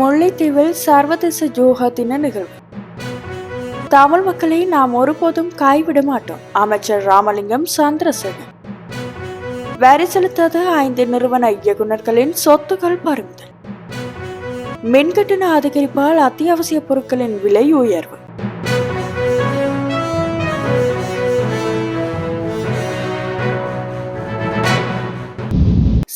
முல்லைத்தீவில் சர்வதேச யோகா தின நிகழ்வு. தமிழ் மக்களை நாம் ஒருபோதும் கைவிட மாட்டோம். அமைச்சர் ராமலிங்கம் சந்திரசேகர். வரி செலுத்தாத ஐந்து நிறுவன இயக்குநர்களின் சொத்துக்கள் பறிமுதல். மின்கட்டண அதிகரிப்பால் அத்தியாவசிய பொருட்களின் விலை உயர்வு.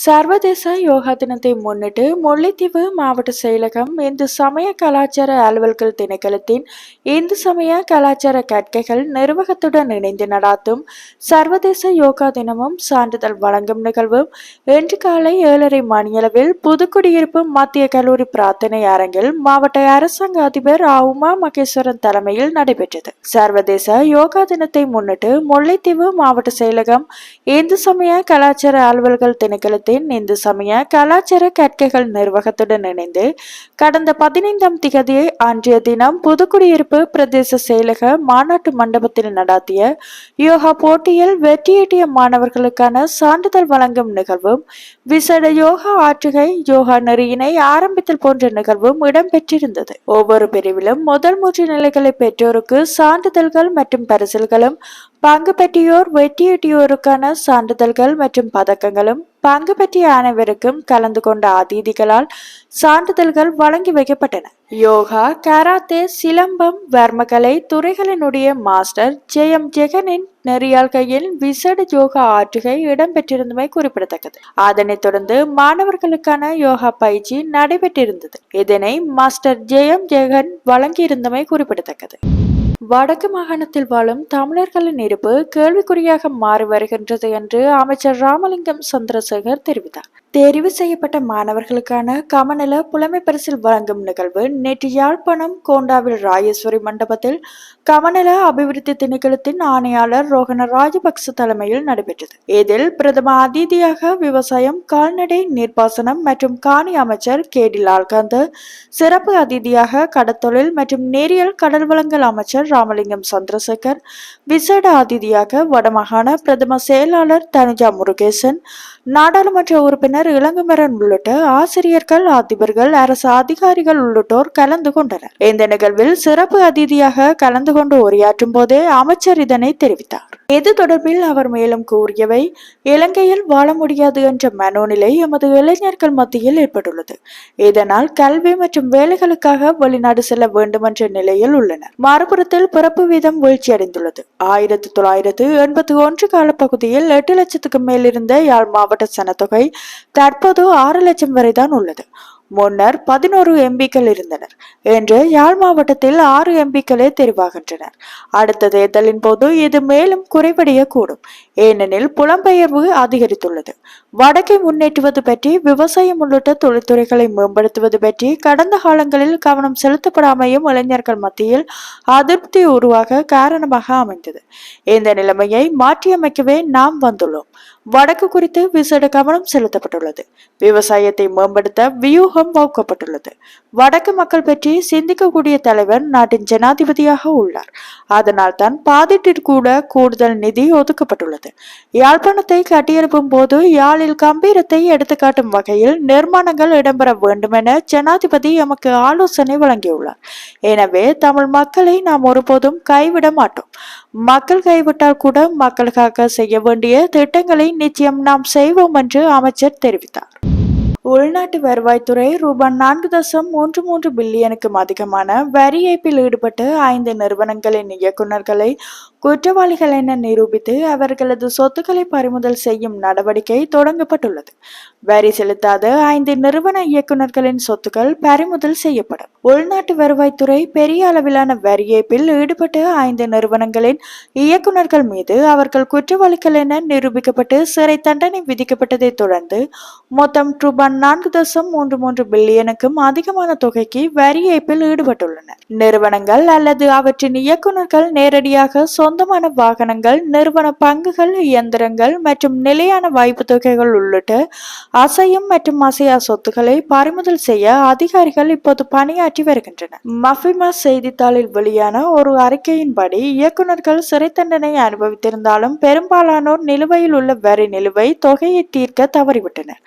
சர்வதேச யோகா தினத்தை முன்னிட்டு முல்லைத்தீவு மாவட்ட செயலகம் இந்து சமய கலாச்சார அலுவல்கள் திணைக்களத்தின் இந்து சமய கலாச்சார கற்கைகள் நிர்வாகத்துடன் இணைந்து நடாத்தும் சர்வதேச யோகா தினமும் சான்றிதழ் வழங்கும் நிகழ்வும் இன்று காலை ஏழரை மணியளவில் புதுக்குடியிருப்பு மத்திய கல்லூரி பிரார்த்தனை அரங்கில் மாவட்ட அரசாங்க அதிபர் உமா மகேஸ்வரன் தலைமையில் நடைபெற்றது. சர்வதேச யோகா தினத்தை முன்னிட்டு முல்லைத்தீவு மாவட்ட செயலகம் இந்து சமய கலாச்சார அலுவல்கள் திணைக்களத்தின் இந்து சமய கலாச்சார கற்கைகள் நிர்வாகத்துடன் இணைந்து கடந்த பதினைந்தாம் திகதி அன்றைய தினம் புதுக்குடியிருப்பு பிரதேச செயலக மாநாட்டு மண்டபத்தில் நடாத்திய யோகா போட்டியில் வெற்றியீட்டிய மாணவர்களுக்கான சான்றிதழ் வழங்கும் நிகழ்வும் விசேட யோகா ஆற்றுகை யோகா நெறியினை ஆரம்பித்தல் போன்ற நிகழ்வும் இடம்பெற்றிருந்தது. ஒவ்வொரு பிரிவிலும் முதல் மூன்று நிலைகளை பெற்றோருக்கு சான்றிதழ்கள் மற்றும் பரிசில்களும் பங்கு பெற்றியோர் வெற்றியிட்டியோருக்கான சான்றிதழ்கள் மற்றும் பதக்கங்களும் பங்கு பெற்றிய அனைவருக்கும் கலந்து கொண்ட அதிதிகளால் சான்றிதழ்கள் வழங்கி வைக்கப்பட்டன. யோகா கராத்தே சிலம்பம் வர்மகலை துறைகளினுடைய மாஸ்டர் ஜெயம் ஜெகனின் நெறியாள்கையில் விசேட யோகா ஆற்றுகை இடம்பெற்றிருந்தமை குறிப்பிடத்தக்கது. அதனைத் தொடர்ந்து மாணவர்களுக்கான யோகா பயிற்சி நடைபெற்றிருந்தது. இதனை மாஸ்டர் ஜெயம் ஜெகன் வழங்கியிருந்தமை குறிப்பிடத்தக்கது. வடக்கு மாகாணத்தில் வாழும் தமிழர்களின் இருப்பு கேள்விக்குறியாக மாறி வருகின்றது என்று அமைச்சர் ராமலிங்கம் சந்திரசேகர் தெரிவித்தார். தெரிவு செய்யப்பட்ட மாணவர்களுக்கான கமநல புலமை பரிசில் வழங்கும் நிகழ்வு நேற்று யாழ்ப்பாணம் கோண்டாவில் ராயேஸ்வரி மண்டபத்தில் கமநல அபிவிருத்தி திணைக்களத்தின் ஆணையாளர் ரோகண ராஜபக்ச தலைமையில் நடைபெற்றது. இதில் பிரதம அதிதியாக விவசாயம் கால்நடை நீர்ப்பாசனம் மற்றும் காணி அமைச்சர் கே. டி. லால்காந்த் சிறப்பு அதிதியாக கடத்தொழில் மற்றும் நேரியல் கடல் வளங்கள் அமைச்சர் ராமலிங்கம் சந்திரசேகர் விசேட அதிதியாக வடமாகாண பிரதம செயலாளர் தனுஜா முருகேசன் நாடாளுமன்ற உறுப்பினர் இளங்குமரன் உள்ளிட்ட ஆசிரியர்கள் அதிபர்கள் அரசு அதிகாரிகள் உள்ளிட்டோர் கலந்து கொண்டனர். இந்த நிகழ்வில் சிறப்பு அதிதியாக கலந்து கொண்டு உரையாற்றும் போதே அமைச்சர் இதனை தெரிவித்தார். இது தொடர்பில் அவர் மேலும் கூறியவை இலங்கையில் வாழ முடியாது என்ற மனோநிலை எமது இளைஞர்கள் மத்தியில் ஏற்பட்டுள்ளது. இதனால் கல்வி மற்றும் வேலைகளுக்காக வெளிநாடு செல்ல வேண்டும் என்ற நிலையில் உள்ளனர். மறுபுறத்தில் பிறப்பு வீதம் வீழ்ச்சியடைந்துள்ளது. ஆயிரத்தி தொள்ளாயிரத்து எண்பத்தி ஒன்று காலப்பகுதியில் எட்டு லட்சத்துக்கு மேல் இருந்த யாழ் மாவட்ட சனத்தொகை தற்போது ஆறு லட்சம் வரைதான் உள்ளது. முன்னர் பதினோரு எம்பிக்கள் இருந்தனர். என்று யாழ் மாவட்டத்தில் ஆறு எம்பிக்களே தெரிவாகின்றனர். அடுத்த தேர்தலின் போது இது மேலும் குறைவடையக்கூடும். ஏனெனில் புலம்பெயர்வு அதிகரித்துள்ளது. வடக்கை முன்னேற்றுவது பற்றி விவசாயம் உள்ளிட்ட தொழில்துறைகளை மேம்படுத்துவது பற்றி கடந்த காலங்களில் கவனம் செலுத்தப்படாமையும் இளைஞர்கள் மத்தியில் அதிருப்தி உருவாக காரணமாக அமைந்தது. இந்த நிலைமையை மாற்றியமைக்கவே நாம் வந்துள்ளோம். வடக்கு குறித்து விசேட கவனம் செலுத்தப்பட்டுள்ளது. விவசாயத்தை மேம்படுத்த வியூகம் வகுக்கப்பட்டுள்ளது வடக்கு மக்கள் பற்றி சிந்திக்கக்கூடிய தலைவர் நாட்டின் ஜனாதிபதியாக உள்ளார். அதனால் தான் பாதிட்டிற்கூட கூடுதல் நிதி ஒதுக்கப்பட்டுள்ளது. யாழ்ப்பாணத்தை கட்டியெழுப்பும் போது யாழில் கம்பீரத்தை எடுத்துக்காட்டும் வகையில் நிர்மாணங்கள் இடம்பெற வேண்டுமென ஜனாதிபதி எமக்கு ஆலோசனை வழங்கியுள்ளார். எனவே தமிழ் மக்களை நாம் ஒருபோதும் கைவிட மாட்டோம். மக்கள் கைவிட்டால் கூட மக்களுக்காக செய்ய வேண்டிய திட்டங்களை நிச்சயம் நாம் செய்வோம் என்று அமைச்சர் தெரிவித்தார். உள்நாட்டு வருவாய்த்துறை ரூபாய் நான்கு தசம் மூன்று மூன்று பில்லியனுக்கும் அதிகமான வரி ஏய்ப்பில் ஈடுபட்டு ஐந்து நிறுவனங்களின் இயக்குநர்களை குற்றவாளிகள் என நிரூபித்து அவர்களது சொத்துக்களை பறிமுதல் செய்யும் நடவடிக்கை தொடங்கப்பட்டுள்ளது. வரி செலுத்தாத ஐந்து நிறுவன இயக்குநர்களின் சொத்துக்கள் பறிமுதல் செய்யப்படும். உள்நாட்டு வருவாய்த்துறை பெரிய அளவிலான வரி ஏய்ப்பில் ஈடுபட்டு ஐந்து நிறுவனங்களின் இயக்குநர்கள் மீது அவர்கள் குற்றவாளிகள் என நிரூபிக்கப்பட்டு சிறை தண்டனை விதிக்கப்பட்டதை தொடர்ந்து மொத்தம் ரூபாய் நான்கு தசம் மூன்று மூன்று பில்லியனுக்கும் அதிகமான தொகைக்கு வரி ஏய்ப்பில் ஈடுபட்டுள்ளனர். நிறுவனங்கள் அல்லது அவற்றின் இயக்குநர்கள் நேரடியாக சொந்த சொந்தமான வாகனங்கள் நிறுவன பங்குகள் இயந்திரங்கள் மற்றும் நிலையான வாய்ப்பு தொகைகள் உள்ளிட்ட அசையும் மற்றும் அசையா சொத்துக்களை பறிமுதல் செய்ய அதிகாரிகள் இப்போது பணியாற்றி வருகின்றனர். மஃபிமா செய்தித்தாளில் வெளியான ஒரு அறிக்கையின்படி இயக்குநர்கள் சிறை தண்டனை அனுபவித்திருந்தாலும் பெரும்பாலானோர் நிலுவையில் உள்ள வரி நிலுவை தொகையை தீர்க்க தவறிவிட்டனர்.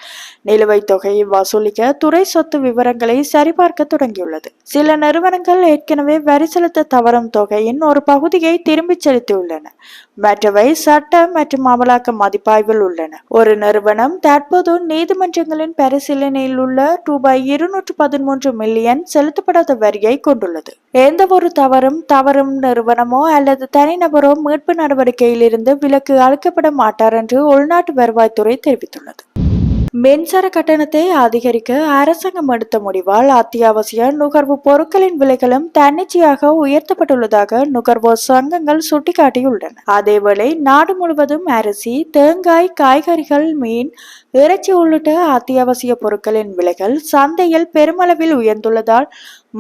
நிலுவைத் தொகையை வசூலிக்க துறை சொத்து விவரங்களை சரிபார்க்க தொடங்கியுள்ளது. சில நிறுவனங்கள் ஏற்கனவே வரி செலுத்த தவறும் தொகையின் ஒரு பகுதியை திரும்பிச் செலுத்தியுள்ளன மற்றவை சட்ட மற்றும் அமலாக்க மதிப்பாய்வில் உள்ளன. ஒரு நிறுவனம் தற்போது நீதிமன்றங்களின் பரிசீலனையில் உள்ள ரூபாய் இருநூற்று பதிமூன்று மில்லியன் செலுத்தப்படாத வரியை கொண்டுள்ளது. எந்த ஒரு தவறும் தவறும் நிறுவனமோ அல்லது தனிநபரோ மீட்பு நடவடிக்கையிலிருந்து விலக்கு அளிக்கப்பட மாட்டார் என்று உள்நாட்டு வருவாய்த்துறை தெரிவித்துள்ளது. மின்சார கட்டணத்தை அதிகரிக்க அரசாங்கம் எடுத்த முடிவால் அத்தியாவசிய நுகர்வு பொருட்களின் விலைகளும் தன்னிச்சையாக உயர்த்தப்பட்டுள்ளதாக நுகர்வோர் சங்கங்கள் சுட்டிக்காட்டியுள்ளன. அதேவேளை நாடு முழுவதும் அரிசி தேங்காய் காய்கறிகள் மீன் இறைச்சி உள்ளிட்ட அத்தியாவசிய பொருட்களின் விலைகள் சந்தையில் பெருமளவில் உயர்ந்துள்ளதால்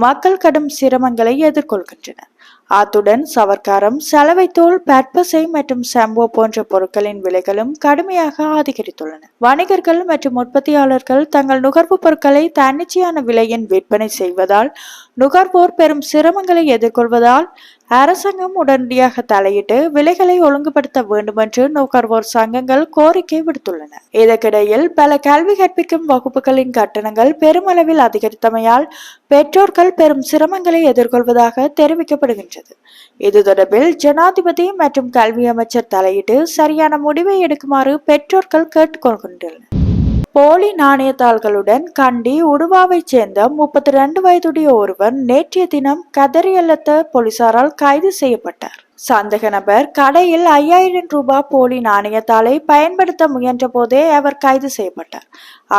மக்கள் கடும் சிரமங்களை எதிர்கொள்கின்றனர். அத்துடன் சவர்க்காரம் சலவைத்தூள் பற்பசை மற்றும் ஷாம்போ போன்ற பொருட்களின் விலைகளும் கடுமையாக அதிகரித்துள்ளன. வணிகர்கள் மற்றும் உற்பத்தியாளர்கள் தங்கள் நுகர்வு பொருட்களை தன்னிச்சையான விலையின் விற்பனை செய்வதால் நுகர்வோர் பெரும் சிரமங்களை எதிர்கொள்வதால் அரசாங்கம் உடனடியாக தலையிட்டு விலைகளை ஒழுங்குபடுத்த வேண்டும் என்று நுகர்வோர் சங்கங்கள் கோரிக்கை விடுத்துள்ளன. இதற்கிடையில் பல கல்வி கற்பிக்கும் வகுப்புகளின் கட்டணங்கள் பெருமளவில் அதிகரித்தமையால் பெற்றோர்கள் பெரும் சிரமங்களை எதிர்கொள்வதாக தெரிவிக்கப்படுகின்றது. இது தொடர்பில் ஜனாதிபதி மற்றும் கல்வி அமைச்சர் தலையிட்டு சரியான முடிவை எடுக்குமாறு பெற்றோர்கள் கேட்டுக்கொள்கின்றனர். போலி நாணயத்தாள்களுடன் கண்டி உடுவாவைச் சேர்ந்த முப்பத்தி ரெண்டு வயதுடைய ஒருவர் நேற்றைய தினம் கதறியல்லத்த போலீசாரால் கைது செய்யப்பட்டார். சந்தக நபர் கடையில் ஐயாயிரம் ரூபாய் போலி நாணயத்தாளை பயன்படுத்த முயன்ற போதே அவர் கைது செய்யப்பட்டார்.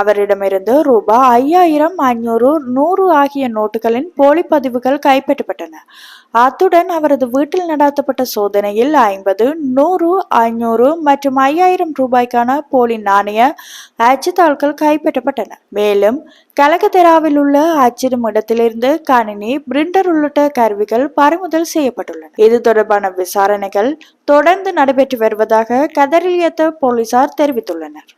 அவரிடமிருந்து ரூபாய் ஐயாயிரம் ஐநூறு நூறு ஆகிய நோட்டுகளின் போலி பதிவுகள் கைப்பற்றப்பட்டன. அத்துடன் அவரது வீட்டில் நடாத்தப்பட்ட சோதனையில் ஐம்பது நூறு ஐநூறு மற்றும் ஐயாயிரம் ரூபாய்க்கான போலி நாணய அச்சுத்தாள்கள் கைப்பற்றப்பட்டன. மேலும் கலகத்தெராவில் உள்ள அச்சிடும் இடத்திலிருந்து கணினி பிரிண்டர் உள்ளிட்ட கருவிகள் பறிமுதல் செய்யப்பட்டுள்ளன. இது தொடர்பான விசாரணைகள் தொடர்ந்து நடைபெற்று வருவதாக கதரிலியத்த போலீசார் தெரிவித்துள்ளனர்.